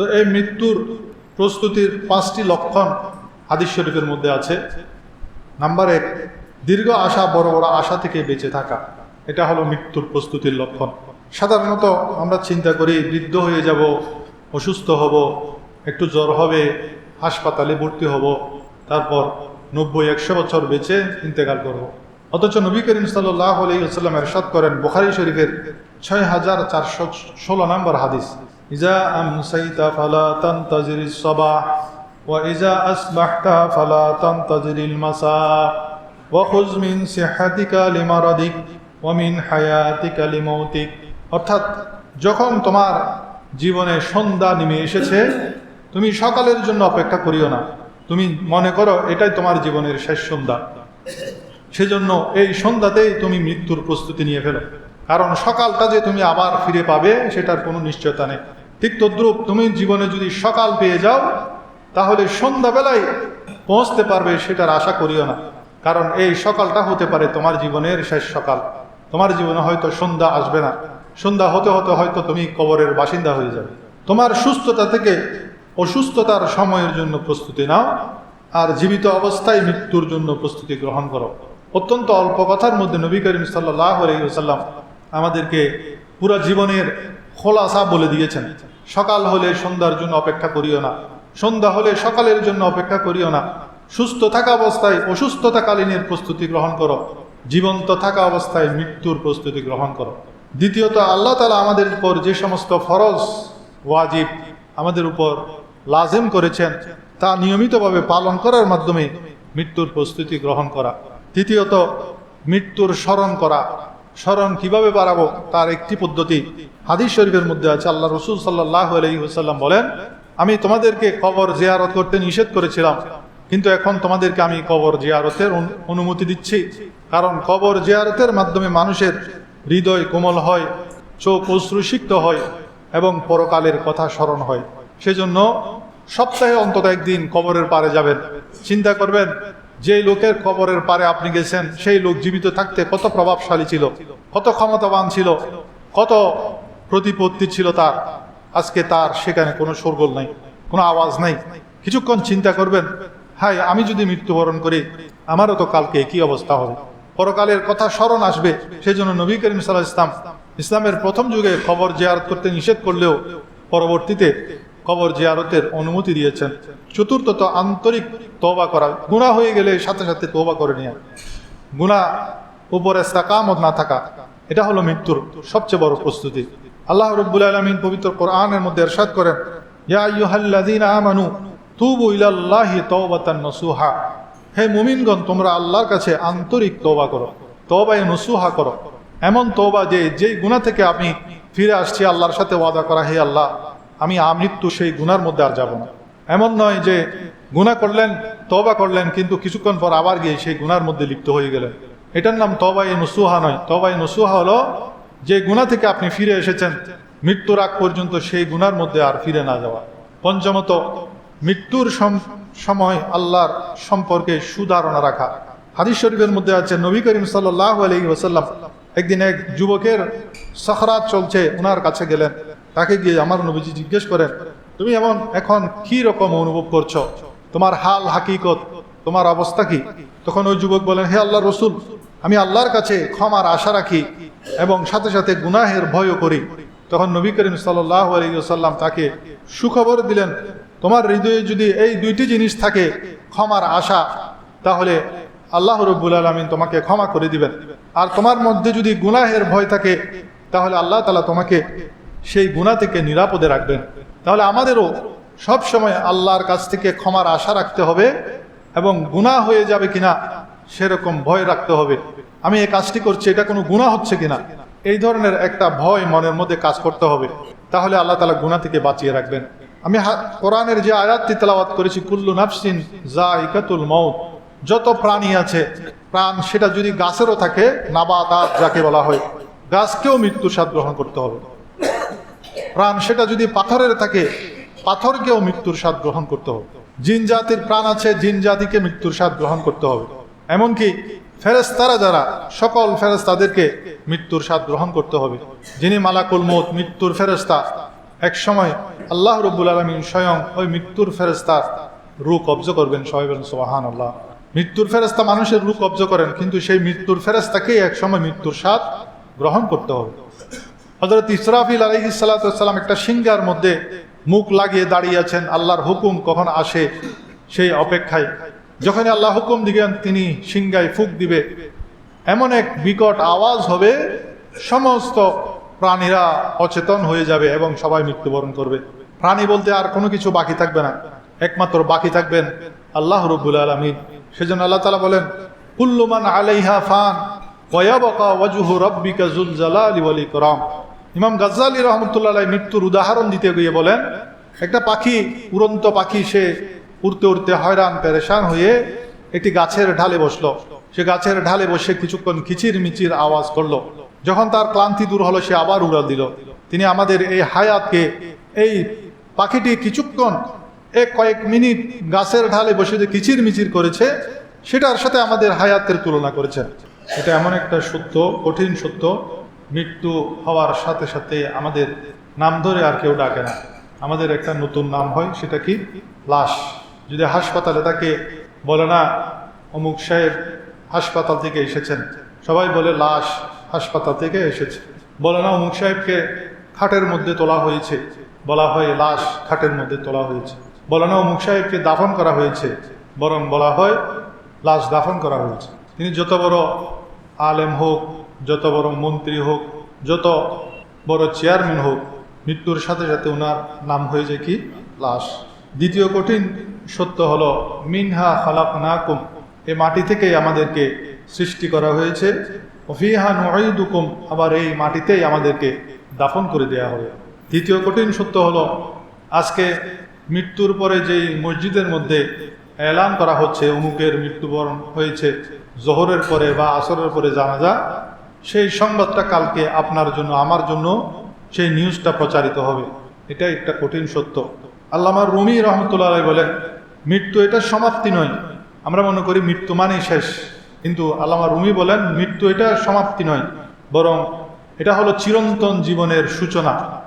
তো এই মৃত্যুর প্রস্তুতির পাঁচটি লক্ষণ হাদিস শরীফের মধ্যে আছে। নাম্বার এক, দীর্ঘ আশা বড় বড় আশা থেকে বেঁচে থাকা। এটা হলো মৃত্যুর প্রস্তুতির লক্ষণ। সাধারণত আমরা চিন্তা করি, বৃদ্ধ হয়ে যাব, অসুস্থ হব, একটু জ্বর হবে, হাসপাতালে ভর্তি হব, তারপর নব্বই, একশো বছর বেঁচে ইন্তেকাল করব। অথচ নবী করিম সাল্লাহ আলাইসাল্লাম এরশাদ করেন, বুখারি শরীফের ছয় হাজার চারশো ষোলো নম্বর হাদিস। ইজা আমসাইতা ফালা তান্তাজির সবাহ وإذا أصبحت فلا تنتظر المساء وخذ من صحتك لمرضك ومن حياتك لموتك অর্থাৎ যখন তোমার জীবনে সন্ধ্যা নেমে এসেছে তুমি সকালের জন্য অপেক্ষা করিও না তুমি মনে করো এটাই তোমার জীবনের শেষ সন্ধ্যা সেজন্য এই সন্ধ্যাতেই তুমি মৃত্যুর প্রস্তুতি নিয়ে ফেলো কারণ সকালটা যে তুমি আবার ফিরে পাবে সেটার কোনো নিশ্চয়তা নেই ঠিক তদ্রুপ তুমি জীবনে যদি সকাল পেয়ে যাও, তাহলে সন্ধ্যাবেলায় পৌঁছতে পারবে সেটার আশা করিও না। কারণ এই সকালটা হতে পারে তোমার জীবনের শেষ সকাল। তোমার জীবনে হয়তো সন্ধ্যা আসবে না। সন্ধ্যা হতে হতে হয়তো তুমি কবরের বাসিন্দা হয়ে যাবে। তোমার সুস্থতা থেকে অসুস্থতার সময়ের জন্য প্রস্তুতি নাও আর জীবিত অবস্থায় মৃত্যুর জন্য প্রস্তুতি গ্রহণ করো। অত্যন্ত অল্প কথার মধ্যে নবী করিম সাল্লাহ আলাইসাল্লাম আমাদেরকে পুরো জীবনের খোলাসা বলে দিয়েছেন। সকাল হলে সন্ধ্যার জন্য অপেক্ষা করিও না। সন্ধ্যা হলে সকালের জন্য অপেক্ষা করিও না। সুস্থ থাকা অবস্থায় অসুস্থতাকালীনের প্রস্তুতি গ্রহণ করো। জীবন্ত থাকা অবস্থায় মৃত্যুর প্রস্তুতি গ্রহণ করো। দ্বিতীয়ত, আল্লাহ তালা আমাদের উপর যে সমস্ত ফরজ, ওয়াজিব আমাদের উপর লাজেম করেছেন, তা নিয়মিতভাবে পালন করার মাধ্যমে মৃত্যুর প্রস্তুতি গ্রহণ করা। তৃতীয়ত, মৃত্যুর স্মরণ করা। স্মরণ কীভাবে বাড়াবো তার একটি পদ্ধতি হাদিস শরীফের মধ্যে আছে। আল্লাহ রসুল সাল্লাহ আলহিহাল্লাম বলেন, আমি তোমাদেরকে কবর জিয়ারত করতে নিষেধ করেছিলাম, কিন্তু এখন তোমাদেরকে আমি কবর জিয়ারতের অনুমতি দিচ্ছি। কারণ কবর জিয়ারতের মাধ্যমে মানুষের হৃদয় কোমল হয়, চোখ অশ্রুসিক্ত হয় এবং পরকালের কথা স্মরণ হয়। সেজন্য সপ্তাহে অন্তত একদিন কবরের পারে যাবেন। চিন্তা করবেন যে লোকের কবরের পারে আপনি গেছেন, সেই লোক জীবিত থাকতে কত প্রভাবশালী ছিল, কত ক্ষমতাবান ছিল, কত প্রতিপত্তি ছিল তার। আজকে তার সেখানে কোনো সরগোল নাই, কোনো আওয়াজ নাই। কিছুক্ষণ চিন্তা করবেন হাই আমি যদি মৃত্যুবরণ করি, আমারও তো কালকে কি অবস্থা হবে। পরকালের কথা স্মরণ আসবে সেই জন্য নবী করিম সাল্লাহ ইসলাম ইসলামের প্রথম যুগে খবর জিয়ারত করতে নিষেধ করলেও পরবর্তীতে কবর জিয়ারতের অনুমতি দিয়েছেন। চতুর্থত আন্তরিক তোবা করা। গুণা হয়ে গেলে সাথে সাথে তোবা করে নেওয়া গুণা উপরে সাকামত না থাকা, এটা হলো মৃত্যুর সবচেয়ে বড় প্রস্তুতি। আল্লাহ রব্বুল আলমিন পবিত্র কোরআনের মধ্যে এরশাদ করেন আমানু, তুবু ইলাল্লাহি তাওবাতান নসুহা। হে মুমিনগণ, তোমরা আল্লাহর কাছে আন্তরিক তওবা করো, তওবায়ে নসুহা করো। এমন তওবা যে, যেই গুনাহ থেকে আপনি ফিরে আসছি, আল্লাহর সাথে ওয়াদা করা, হে আল্লাহ আমি আমৃত্যু সেই গুনার মধ্যে আর যাব না। এমন নয় যে গুনাহ করলেন তবা করলেন, কিন্তু কিছুক্ষণ পর আবার গিয়ে সেই গুনার মধ্যে লিপ্ত হয়ে গেলেন। এটার নাম তবাই নসুহা নয়। তবাই নসুহা হলো যে গুণা থেকে আপনি ফিরে এসেছেন, মৃত্যুর আগ পর্যন্ত সেই গুনার মধ্যে আর ফিরে না যাওয়া। পঞ্চমত, মৃত্যুর সময় আল্লাহর সম্পর্কে সুধারণা রাখা। হাদিস শরীফের মধ্যে আছে, নবী করিম সাল্লাহ আলহি ওসাল্লাম একদিন এক যুবকের সখরাত চলছে ওনার কাছে গেলেন। তাকে গিয়ে আমার নবীজি জিজ্ঞেস করেন, তুমি এমন এখন কি রকম অনুভব করছ? তোমার হাল হাকিকত, তোমার অবস্থা কি? তখন ওই যুবক বলেন, হে আল্লাহ রসুল, আমি আল্লাহর কাছে ক্ষমার আশা রাখি এবং সাথে সাথে গুনাহের ভয়ও করি। তখন নবী করিম আলাইসাল্লাম তাকে সুখবর দিলেন, তোমার হৃদয়ে যদি এই দুইটি জিনিস থাকে, ক্ষমার আশা, তাহলে আল্লাহ রব্বুল আলমিন তোমাকে ক্ষমা করে দিবেন। আর তোমার মধ্যে যদি গুনাহের ভয় থাকে, তাহলে আল্লাহ তালা তোমাকে সেই গুণা থেকে নিরাপদে রাখবেন। তাহলে আমাদেরও সব সময় আল্লাহর কাছ থেকে ক্ষমার আশা রাখতে হবে এবং গুণা হয়ে যাবে কিনা সেরকম ভয় রাখতে হবে। আমি এই কাজটি করছি, এটা কোনো গুণা হচ্ছে কিনা? এই ধরনের একটা ভয় মনের মধ্যে কাজ করতে হবে। তাহলে আল্লাহ তালা গুণা থেকে বাঁচিয়ে রাখবেন। আমি কোরআনের যে আয়াতটি তেলাওয়াত করেছি, কুল্লু নাফসিন জা ইকাতুল মৌত যত প্রাণী আছে, প্রাণ সেটা যদি গাছেরও থাকে নাবাদাত যাকে বলা হয়, গাছকেও মৃত্যুর স্বাদ গ্রহণ করতে হবে। প্রাণ সেটা যদি পাথরের থাকে, পাথরকেও মৃত্যুর স্বাদ গ্রহণ করতে হবে। জিন জাতির প্রাণ আছে, জিন জাতিকে মৃত্যুর স্বাদ গ্রহণ করতে হবে। এমনকি ফেরেস্তারা যারা, সকল ফেরেস্তাদেরকে মৃত্যুর স্বাদ গ্রহণ করতে হবে। যিনি মালাকুল মত মৃত্যুর ফেরেস্তা এক সময় আল্লাহ রব্বুল আলমিন স্বয়ং ওই মৃত্যুর ফেরেস্তার রু কব্জ করবেন, সবাই সোহান আল্লাহ মৃত্যুর ফেরেস্তা মানুষের রু কব্জ করেন, কিন্তু সেই মৃত্যুর ফেরেস্তাকেই এক সময় মৃত্যুর স্বাদ গ্রহণ করতে হবে। হজরত ইসরাফিল আলহি সাল্লাম একটা সিংহার মধ্যে মুখ লাগিয়ে দাঁড়িয়ে আছেন, আল্লাহর হুকুম কখন আসে সেই অপেক্ষায়। যখন আল্লাহ হুকুম দিবেন, তিনি সিংহায় ফুক দিবে। এমন এক বিকট আওয়াজ হবে, সমস্ত প্রাণীরা অচেতন হয়ে যাবে এবং সবাই মৃত্যুবরণ করবে। প্রাণী বলতে আর কোনো কিছু বাকি থাকবে না, একমাত্র বাকি থাকবেন আল্লাহ রব্বুল আলমিন। সেজন্য আল্লাহ তালা বলেন কুল্লুমান আলাইহা ফান ওয়াবকা ওয়াজুহু রব্বিকা জুল জালালি ইমাম গাজ্জালি রহমতুল্লাহ মৃত্যুর উদাহরণ দিতে গিয়ে বলেন, একটা পাখি, উড়ন্ত পাখি, সে উড়তে উড়তে হয়রান, পেরেশান হয়ে একটি গাছের ঢালে বসল। সে গাছের ঢালে বসে কিছুক্ষণ কিচির মিচির আওয়াজ করল। যখন তার ক্লান্তি দূর হলো, সে আবার উড়াল দিল। তিনি আমাদের এই হায়াতকে, এই পাখিটি কিছুক্ষণ এক কয়েক মিনিট গাছের ঢালে বসে যে কিচির মিচির করেছে, সেটার সাথে আমাদের হায়াতের তুলনা করেছেন এটা এমন একটা সত্য, কঠিন সত্য। মৃত্যু হওয়ার সাথে সাথে আমাদের নাম ধরে আর কেউ ডাকে না। আমাদের একটা নতুন নাম হয়, সেটা কি? লাশ। যদি হাসপাতালে তাকে বলে, না, অমুক সাহেব হাসপাতাল থেকে এসেছেন। সবাই বলে, লাশ হাসপাতাল থেকে এসেছে। বলে, না, অমুক সাহেবকে খাটের মধ্যে তোলা হয়েছে। বলা হয়, লাশ খাটের মধ্যে তোলা হয়েছে। বলে, না, অমুক সাহেবকে দাফন করা হয়েছে। বরং বলা হয়, লাশ দাফন করা হয়েছে। তিনি যত বড় আলেম হোক যত বড় মন্ত্রী হোক, যত বড় চেয়ারম্যান হোক, মৃত্যুর সাথে সাথে ওনার নাম হয়ে যায় কি? লাশ। দ্বিতীয় কঠিন সত্য হলো, মিনহা খালাক নাকুম এ মাটি থেকেই আমাদেরকে সৃষ্টি করা হয়েছে। অফিহা নুকুম আবার এই মাটিতেই আমাদেরকে দাফন করে দেয়া হবে। তৃতীয় কঠিন সত্য হলো, আজকে মৃত্যুর পরে যেই মসজিদের মধ্যে এলান করা হচ্ছে, অমুকের মৃত্যুবরণ হয়েছে, জোহরের পরে বা আসরের পরে জানাজা সেই সংবাদটা কালকে আপনার জন্য, আমার জন্য সেই নিউজটা প্রচারিত হবে। এটা একটা কঠিন সত্য। আল্লামা রুমি রহমতুল্লাহ বলেন, মৃত্যু এটা সমাপ্তি নয়। আমরা মনে করি মৃত্যু মানেই শেষ। কিন্তু আল্লামা রুমি বলেন, মৃত্যু এটা সমাপ্তি নয়, বরং এটা হলো চিরন্তন জীবনের সূচনা।